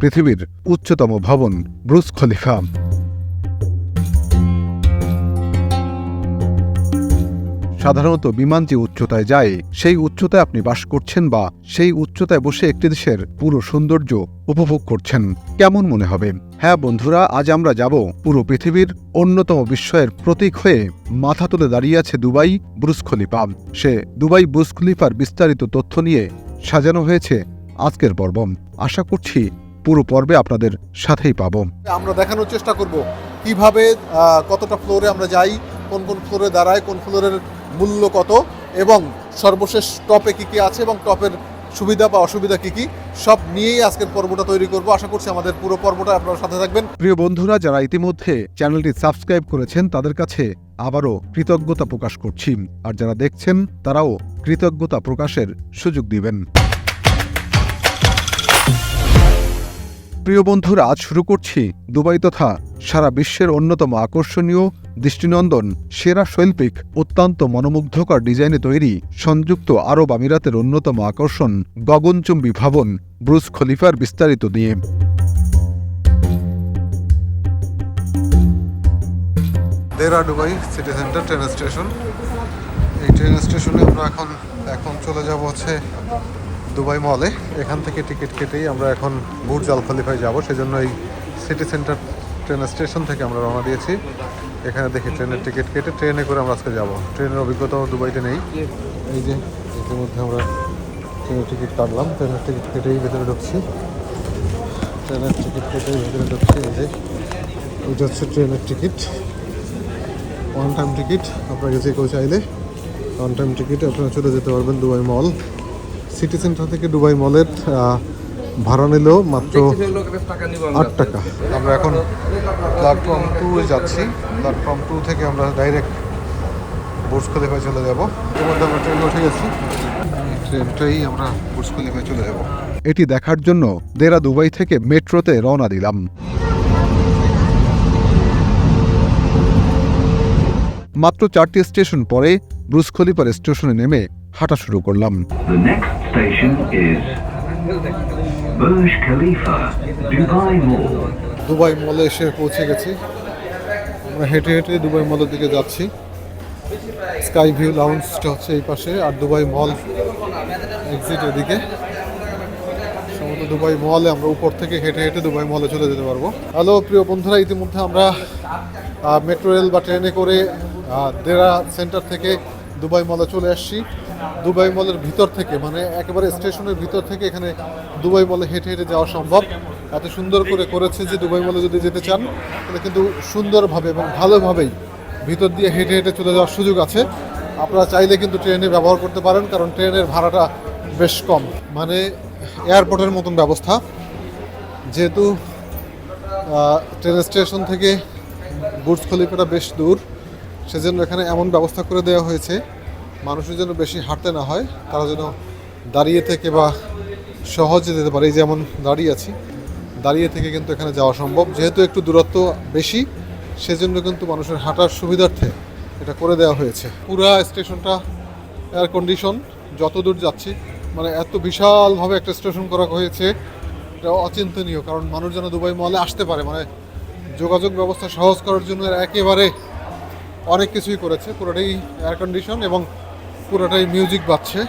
পৃথিবীর উচ্চতম ভবন ব্রুস খলিফা। সাধারণত বিমান যে উচ্চতায় যায়, সেই উচ্চতায় আপনি বাস করছেন বা সেই উচ্চতায় বসে একটি দেশের পুরো সৌন্দর্য উপভোগ করছেন। কেমন মনে হবে? হ্যাঁ বন্ধুরা, আজ আমরা যাব পুরো পৃথিবীর অন্যতম বিস্ময়ের প্রতীক হয়ে মাথা তুলে দাঁড়িয়ে আছে দুবাই ব্রুস খলিফা। সে দুবাই ব্রুস খলিফার বিস্তারিত তথ্য নিয়ে সাজানো হয়েছে আজকের পর্ব। আশা করছি পুরো পর্বে আপনাদের সাথেই পাবো। আমরা দেখানোর চেষ্টা করব কীভাবে কতটা ফ্লোরে আমরা যাই কোন কোন ফ্লোরে দাঁড়ায় কোন ফ্লোরের মূল্য কত এবং সর্বশেষ টপে কি কি আছে এবং টপের সুবিধা বা অসুবিধা কি কি সব নিয়েই আজকের পর্বটা তৈরি করব। আশা করছি আমাদের পুরো পর্বটা আপনারা সাথে থাকবেন। প্রিয় বন্ধুরা যারা ইতিমধ্যে চ্যানেলটি সাবস্ক্রাইব করেছেন তাদের কাছে আবারও কৃতজ্ঞতা প্রকাশ করছি। আর যারা দেখছেন তারাও কৃতজ্ঞতা প্রকাশের সুযোগ দিবেন। প্রিয় বন্ধুরা, আজ শুরু করছি দুবাই তথা সারা বিশ্বের অন্যতম আকর্ষণীয় দৃষ্টিনন্দন, সেরা শৈল্পিক, অত্যন্ত মনোমুগ্ধকর ডিজাইনে তৈরি সংযুক্ত আরব আমিরাতের অন্যতম আকর্ষণ গগনচুম্বী ভবন ব্রুস খলিফার বিস্তারিত নিয়ে। Deira Dubai City Centre train station এই ট্রেন স্টেশনে আমরা এখন এখন চলে যাব হচ্ছে দুবাই মলে। এখান থেকে টিকিট কেটেই আমরা এখন বুর্জ আল খলিফায় যাব। সেজন্য এই সিটি সেন্টার ট্রেন স্টেশন থেকে আমরা রওনা দিয়েছি। এখানে দেখি ট্রেনের টিকিট কেটে ট্রেনে করে আমরা আজকে যাব। ট্রেনের অভিজ্ঞতাও দুবাইতে নেই। এই যে, ইতিমধ্যে আমরা ট্রেনের টিকিট কাটলাম। ট্রেনের টিকিট কেটেই ভেতরে ঢুকছি। ট্রেনের টিকিট কেটেই ভেতরে ঢুকছি। এই যে এটা হচ্ছে ট্রেনের টিকিট। ওয়ান টাইম টিকিট আপনারা যে কেউ চাইলে। ওয়ান টাইম টিকিট আপনারা চলে যেতে পারবেন দুবাই মল। সিটি সেন্টার থেকে দুবাই মলের ভাড়া নিলেও মাত্র আট টাকা। আমরা এখন প্ল্যাটফর্ম টু যাচ্ছি। প্ল্যাটফর্ম টু থেকে আমরা ডাইরেক্ট বুর্জ খলিফায় চলে যাব। ইতিমধ্যে আমরা ট্রেনে উঠে গেছি। ট্রেনটাই আমরা বুর্জ খলিফায় চলে যাব। এটি দেখার জন্য দেরা দুবাই থেকে মেট্রোতে রওনা দিলাম। মাত্র চারটি স্টেশন পরে ব্রুস খলিফার স্টেশনে নেমে হাঁটা শুরু করলাম। Station is Burj Khalifa, Dubai Mall. Dubai মলে এসে পৌঁছে গেছি। আমরা হেঁটে হেঁটে দুবাই মলের দিকে যাচ্ছি। স্কাই ভিউ লাউন্সটা হচ্ছে এই পাশে আর দুবাই মল এক্সিট এদিকে। সম্ভবত দুবাই মলে আমরা উপর থেকে হেঁটে হেঁটে দুবাই মলে চলে যেতে পারব। হ্যালো প্রিয় বন্ধুরা ইতিমধ্যে আমরা মেট্রো রেল বা ট্রেনে করে দেরা সেন্টার থেকে দুবাই মলে চলে আসছি। দুবাই মলের ভিতর থেকে মানে একেবারে স্টেশনের ভিতর থেকে এখানে দুবাই মলে হেঁটে হেঁটে যাওয়া সম্ভব। এত সুন্দর করে করেছে যে দুবাই মলে যদি যেতে চান, তাহলে কিন্তু সুন্দরভাবে এবং ভালোভাবেই ভিতর দিয়ে হেঁটে হেঁটে চলে যাওয়ার সুযোগ আছে। আপনারা চাইলে কিন্তু ট্রেনে ব্যবহার করতে পারেন, কারণ ট্রেনের ভাড়াটা বেশ কম। মানে এয়ারপোর্টের মতন ব্যবস্থা। যেহেতু ট্রেন স্টেশন থেকে বুর্জ খলিফাটা বেশ দূর, সেজন্য এখানে এমন ব্যবস্থা করে দেওয়া হয়েছে। মানুষের জন্য বেশি হাঁটতে না হয়, তারা যেন দাঁড়িয়ে থেকে বা সহজে যেতে পারে। এই যেমন দাঁড়িয়ে আছি, দাঁড়িয়ে থেকে কিন্তু এখানে যাওয়া সম্ভব। যেহেতু একটু দূরত্ব বেশি, সেজন্য কিন্তু মানুষের হাঁটার সুবিধার্থে এটা করে দেওয়া হয়েছে। পুরা স্টেশনটা এয়ার কন্ডিশন যত দূর যাচ্ছি মানে এত বিশালভাবে একটা স্টেশন করা হয়েছে, এটা অচিন্তনীয়, কারণ মানুষ যেন দুবাই মলে আসতে পারে। মানে যোগাযোগ ব্যবস্থা সহজ করার জন্য একেবারে অনেক কিছুই করেছে, পুরোটাই এয়ার কন্ডিশন এবং পুরোটাই মিউজিক বাজছে।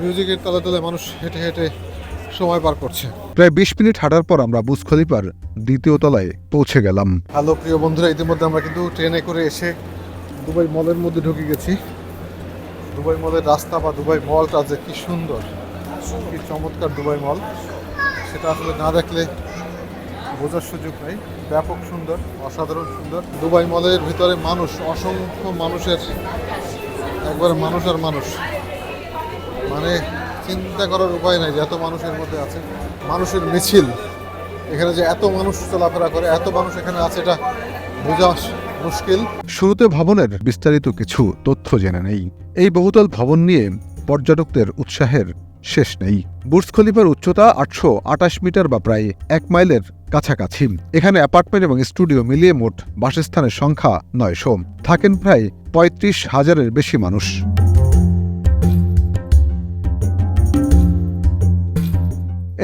মিউজিকের তালে তালে মানুষ হেঁটে হেঁটে সময় পার করছে। প্রায় বিশ মিনিট হাঁটার পর আমরা বুস খলিফার দ্বিতীয় তলায় পৌঁছে গেলাম। হ্যালো প্রিয় বন্ধুরা ইতিমধ্যে আমরা কিন্তু ট্রেনে করে এসে দুবাই মলের মধ্যে ঢুকে গেছি। দুবাই মলের রাস্তা বা দুবাই মলটা যে কি সুন্দর কি চমৎকার দুবাই মল। সেটা আসলে না দেখলে বোঝার সুযোগ নেই। ব্যাপক সুন্দর অসাধারণ সুন্দর। দুবাই মলের ভিতরে মানুষ অসংখ্য মানুষের একবারে মানুষ আর মানুষ। মানে চিন্তা করার উপায় নাই যে এত মানুষের মধ্যে আছে। মানুষের মিছিল। এখানে যে এত মানুষ চলাফেরা করে, এত মানুষ এখানে আছে, এটা বোঝা মুশকিল। শুরুতে ভবনের বিস্তারিত কিছু তথ্য জেনে নেই। এই বহুতল ভবন নিয়ে পর্যটকদের উৎসাহের শেষ নেই। বুর্জ খলিফার উচ্চতা আটশো আটাশ মিটার বা প্রায় এক মাইলের কাছাকাছি। এখানে অ্যাপার্টমেন্ট এবং স্টুডিও মিলিয়ে মোট বাসস্থানের সংখ্যা নয়শো। থাকেন প্রায় পঁয়ত্রিশ হাজারের বেশি মানুষ।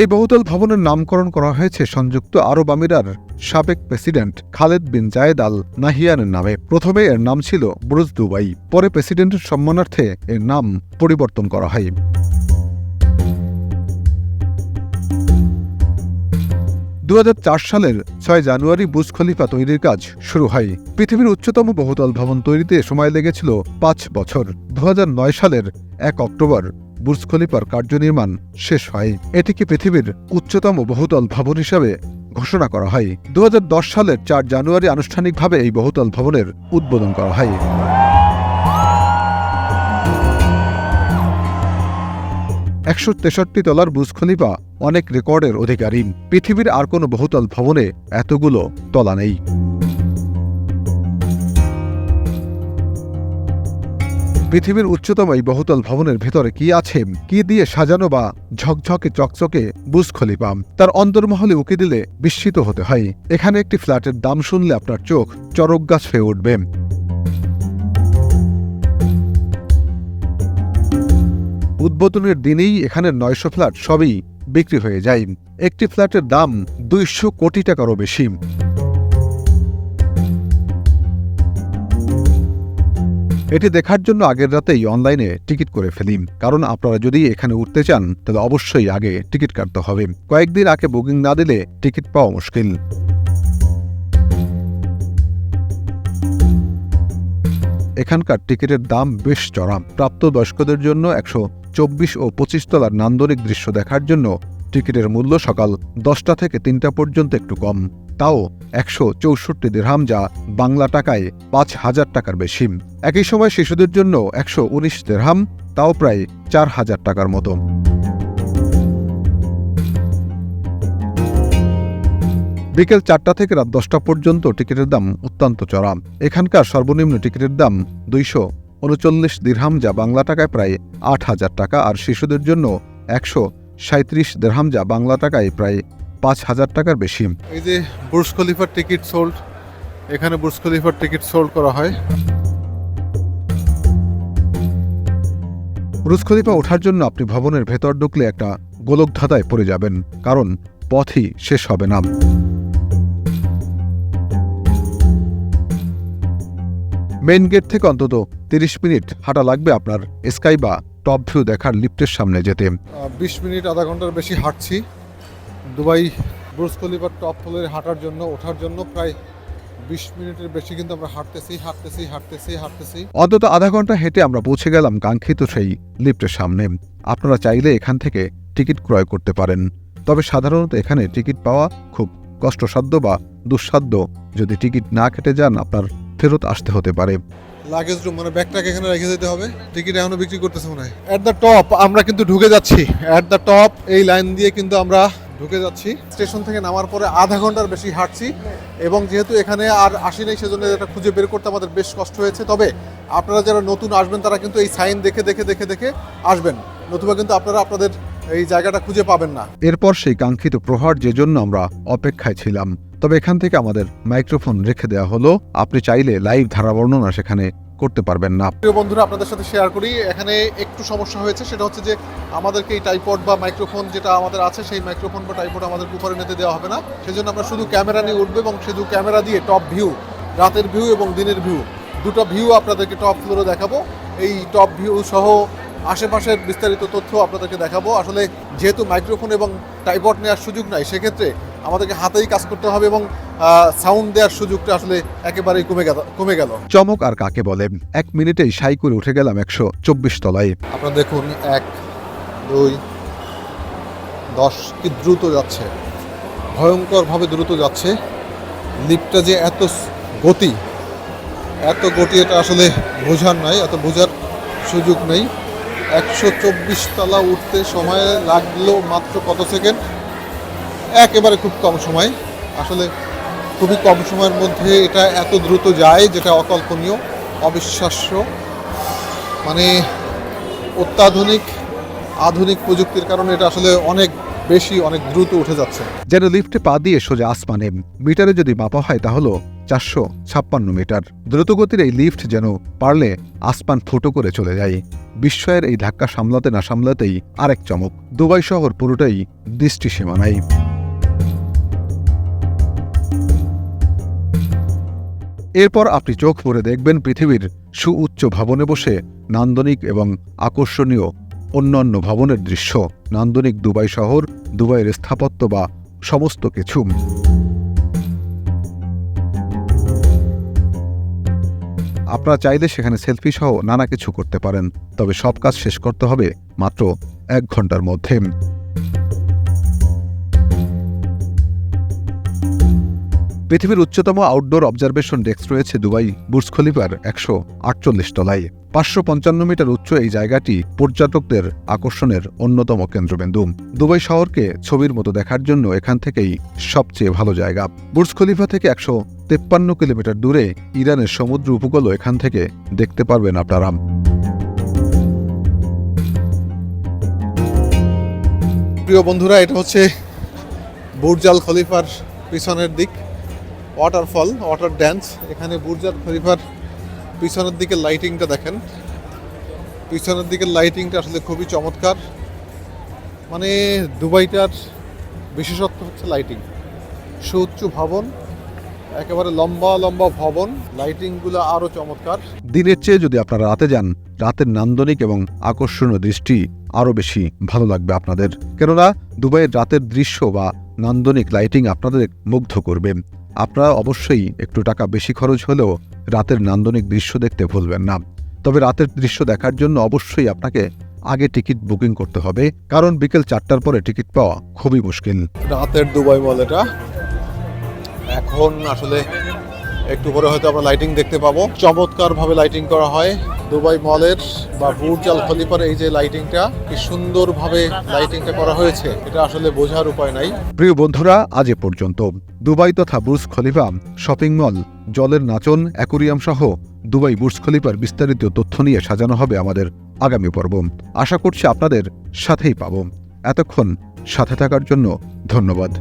এই বহুতল ভবনের নামকরণ করা হয়েছে সংযুক্ত আরব আমিরার সাবেক president Khalid bin Zayed Al নাহিয়ানের নামে। প্রথমে এর নাম ছিল ব্রুজ দুবাই, পরে প্রেসিডেন্টের সম্মানার্থে এর নাম পরিবর্তন করা হয়। দু হাজার চার সালের ছয় জানুয়ারি বুজ খলিফা তৈরির কাজ শুরু হয়। পৃথিবীর উচ্চতম বহুতল ভবন তৈরিতে সময় লেগেছিল পাঁচ বছর। দু হাজার নয় সালের এক অক্টোবর বুর্জ খলিফার কার্যনির্মাণ শেষ হয়। এটিকে পৃথিবীর উচ্চতম বহুতল ভবন হিসাবে ঘোষণা করা হয়। দু হাজার দশ সালের চার জানুয়ারি আনুষ্ঠানিকভাবে এই বহুতল ভবনের উদ্বোধন করা হয়। একশো তেষট্টি তলার বুজ খলিফা অনেক রেকর্ডের অধিকারী। পৃথিবীর আর কোনো বহুতল ভবনে এতগুলো তলা নেই। পৃথিবীর উচ্চতম এই বহুতল ভবনের ভেতরে কি আছে, কি দিয়ে সাজানো বা ঝকঝকে চকচকে বুজ খলিফা তার অন্তর্মহলে উকি দিলে বিস্মিত হতে হয়। এখানে একটি ফ্ল্যাটের দাম শুনলে আপনার চোখ চরক গাছ হয়ে উঠবে। উদ্বোধনের দিনেই এখানের নয়শো ফ্ল্যাট সবই বিক্রি হয়ে যায়। একটি ফ্ল্যাটের দাম দুইশো কোটি টাকারও বেশি। এটি দেখার জন্য আগের রাতেই অনলাইনে টিকিট করে ফেলি। কারণ আপনারা যদি এখানে উঠতে চান, তাহলে অবশ্যই আগে টিকিট কাটতে হবে। কয়েকদিন আগে বুকিং না দিলে টিকিট পাওয়া মুশকিল। এখানকার টিকিটের দাম বেশ চড়া প্রাপ্তবয়স্কদের জন্য একশো চব্বিশ ও পঁচিশ তলার নান্দনিক দৃশ্য দেখার জন্য টিকিটের মূল্য সকাল দশটা থেকে তিনটা পর্যন্ত একটু কম। তাও একশো চৌষট্টি দেড়হাম যা বাংলা টাকায় পাঁচ হাজার টাকার বেশি। একই সময় শিশুদের জন্য একশো উনিশ দেড়হাম তাও প্রায় চার হাজার টাকার মতো। বিকেল চারটা থেকে রাত দশটা পর্যন্ত টিকিটের দাম অত্যন্ত চড়া। এখানকার সর্বনিম্ন টিকিটের দাম দুইশো উনচল্লিশ দিরহাম যা বাংলা টাকায় প্রায় আট হাজার টাকা আর শিশুদের জন্য একশো সাঁত্রিশ দেড়হাম যা বাংলা টাকায় প্রায় পাঁচ হাজার টাকার বেশি। এই যে বুর্জ খলিফার টিকিট সোল্ড এখানে বুর্জ খলিফার টিকিট সোল্ড করা হয়। ব্রুজ খলিফা ওঠার জন্য আপনি ভবনের ভেতর ঢুকলে একটা গোলকধাঁধায় পড়ে যাবেন কারণ পথই শেষ হবে না। মেইন গেট থেকে অন্তত তিরিশ মিনিট হাঁটা লাগবে আপনার স্কাই বা টপ ভিউ দেখার লিফটের সামনে যেতে। বিশ মিনিট আধা ঘণ্টার বেশি হাঁটছি। দুবাই বুর্জ খলিফার টপ ফ্লোরে হাঁটার জন্য ওঠার জন্য প্রায় বিশ মিনিটের বেশি কিন্তু আমরা হাঁটতেছি হাঁটতেছি হাঁটতেছি হাঁটতেছি। অন্তত আধা ঘণ্টা হেঁটে আমরা পৌঁছে গেলাম কাঙ্ক্ষিত সেই লিফটের সামনে। আপনারা চাইলে এখান থেকে টিকিট ক্রয় করতে পারেন। তবে সাধারণত এখানে টিকিট পাওয়া খুব কষ্টসাধ্য বা দুঃসাধ্য। যদি টিকিট না কেটে যান আপনার ফেরত আসতে হতে পারে। লাগেজ রুম মানে ব্যাগটাকে এখানে রেখে দিতে হবে। টিকিট এখনও বিক্রি করতেছে মনে হয়। অ্যাট দ্য টপ আমরা কিন্তু ঢুকে যাচ্ছি। অ্যাট দ্য টপ এই লাইন দিয়ে কিন্তু আমরা ঢুকে যাচ্ছি। স্টেশন থেকে নামার পরে আধা ঘণ্টার বেশি হাঁটছি এবং যেহেতু এখানে আর আসি নাই সেজন্য এটা খুঁজে বের করতে আমাদের বেশ কষ্ট হয়েছে। তবে আপনারা যারা নতুন আসবেন তারা কিন্তু এই সাইন দেখে দেখে দেখে দেখে আসবেন। নতুবা কিন্তু আপনারা আপনাদের এই জায়গাটা খুঁজে পাবেন না। এরপর সেই কাঙ্ক্ষিত প্রহার যে জন্য আমরা অপেক্ষায় ছিলাম। তবে এখান থেকে আমাদের মাইক্রোফোন রেখে দেওয়া হলো। আপনি চাইলে লাইভ ধারা বর্ণনা সেখানে করতে পারবেন না। প্রিয় বন্ধুরা, আপনাদের সাথে শেয়ার করি। এখানে একটু সমস্যা হয়েছে, সেটা হচ্ছে যে আমাদেরকে এই টাইপড বা মাইক্রোফোন যেটা আমাদের আছে, সেই মাইক্রোফোন বা টাইপড আমাদের উপরে নিতে দেওয়া হবে না। সেজন্য আমরা শুধু ক্যামেরা নিয়ে উঠবো এবং শুধু ক্যামেরা দিয়ে টপ ভিউ রাতের ভিউ এবং দিনের ভিউ দুটো ভিউ আপনাদেরকে টপ ফ্লোরে দেখাবো। এই টপ ভিউ সহ আশেপাশের বিস্তারিত তথ্য আপনাদেরকে দেখাবো। আসলে যেহেতু মাইক্রোফোন এবং টাইপড নেওয়ার সুযোগ নাই, সেক্ষেত্রে আমাদেরকে হাতেই কাজ করতে হবে এবং সাউন্ড দেওয়ার সুযোগটা আসলে একেবারেই কমে গেল কমে গেল। চমক আর কাকে বলে? এক মিনিটেই সাই করে উঠে গেলাম একশো চব্বিশ তলায়। আপনারা দেখুন এক দুই দশ কি দ্রুত যাচ্ছে। ভয়ঙ্করভাবে দ্রুত যাচ্ছে। লিফটটা যে এত গতি এত গতি এটা আসলে বোঝার নয় এত বোঝার সুযোগ নেই। একশো চব্বিশ তলা উঠতে সময় লাগল মাত্র কত সেকেন্ড? একেবারে খুব কম সময়। আসলে খুবই কম সময়ের মধ্যে এটা এত দ্রুত যায় যেটা অকল্পনীয়, অবিশ্বাস্য। মানে অত্যাধুনিক, আধুনিক প্রযুক্তির কারণে এটা আসলে অনেক বেশি, অনেক দ্রুত উঠে যাচ্ছে। যেন লিফটে পা দিয়ে সোজা আসমানে মিটারে যদি মাপা হয় তাহলে চারশো ছাপ্পান্ন মিটার। দ্রুতগতির এই লিফট যেন পারলে আসমান ফুটো করে চলে যায়। বিস্ময়ের এই ধাক্কা সামলাতে না সামলাতেই আরেক চমক। দুবাই শহর পুরোটাই দৃষ্টি সীমানায় এরপর আপনি চোখ পরে দেখবেন পৃথিবীর সুউচ্চ ভবনে বসে নান্দনিক এবং আকর্ষণীয় অন্যান্য ভবনের দৃশ্য। নান্দনিক দুবাই শহর, দুবাইয়ের স্থাপত্য বা সমস্ত কিছু। আপনারা চাইলে সেখানে সেলফি সহ নানা কিছু করতে পারেন, তবে সব কাজ শেষ করতে হবে মাত্র এক ঘণ্টার মধ্যে। পৃথিবীর উচ্চতম আউটডোর অবজারভেশন ডেস্ক রয়েছে দুবাই, বুর্জ খলিফার একশো আটচল্লিশ তলায়। পাঁচশো পঞ্চান্ন মিটার উচ্চ এই জায়গাটি পর্যটকদের আকর্ষণের অন্যতম কেন্দ্রবিন্দু। দুবাই শহরকে ছবির মতো দেখার জন্য এখান থেকেই সবচেয়ে ভালো জায়গা। বুর্জ খলিফা থেকে একশো তেপ্পান্ন কিলোমিটার দূরে ইরানের সমুদ্র উপকূলও এখান থেকে দেখতে পারবেন আপনারা। প্রিয় বন্ধুরা, এটা হচ্ছে বুর্জাল খলিফার পিছনের দিক। ওয়াটারফল ওয়াটার ড্যান্স এখানে বুর্জাল খলিফার পিছনের দিকে লাইটিংটা দেখেন। পিছনের দিকের লাইটিংটা আসলে খুবই চমৎকার। মানে দুবাইটার বিশেষত্ব হচ্ছে লাইটিং সুউচ্চ ভবন, একেবারে লম্বা লম্বা ভবন। লাইটিংগুলো আরও চমৎকার। দিনের চেয়ে যদি আপনারা রাতে যান, রাতের নান্দনিক এবং আকর্ষণীয় দৃষ্টি আরও বেশি ভালো লাগবে আপনাদের। কেননা, দুবাইয়ের রাতের দৃশ্য বা নান্দনিক লাইটিং আপনাদের মুগ্ধ করবে। আপনারা অবশ্যই একটু টাকা বেশি খরচ হলেও রাতের নান্দনিক দৃশ্য দেখতে ভুলবেন না। তবে রাতের দৃশ্য দেখার জন্য অবশ্যই আপনাকে আগে টিকিট বুকিং করতে হবে, কারণ বিকেল চারটার পরে টিকিট পাওয়া খুবই মুশকিল। রাতের দুবাই মল এখন আসলে একটু পরে হয়তো আমরা লাইটিং দেখতে পাবো। চমৎকার ভাবে লাইটিং করা হয়। দুবাই মলের বা বুর্জ আল খলিফার এই যে লাইটিংটা কি সুন্দরভাবে লাইটিংটা করা হয়েছে, এটা আসলে বোঝার উপায় নাই। প্রিয় বন্ধুরা, আজ এ পর্যন্ত। দুবাই তথা বুর্জ খলিফা শপিং মল জলের নাচন অ্যাকোরিয়াম সহ দুবাই বুর্জ খলিফার বিস্তারিত তথ্য নিয়ে সাজানো হবে আমাদের আগামী পর্ব। আশা করছি আপনাদের সাথেই পাব। এতক্ষণ সাথে থাকার জন্য ধন্যবাদ।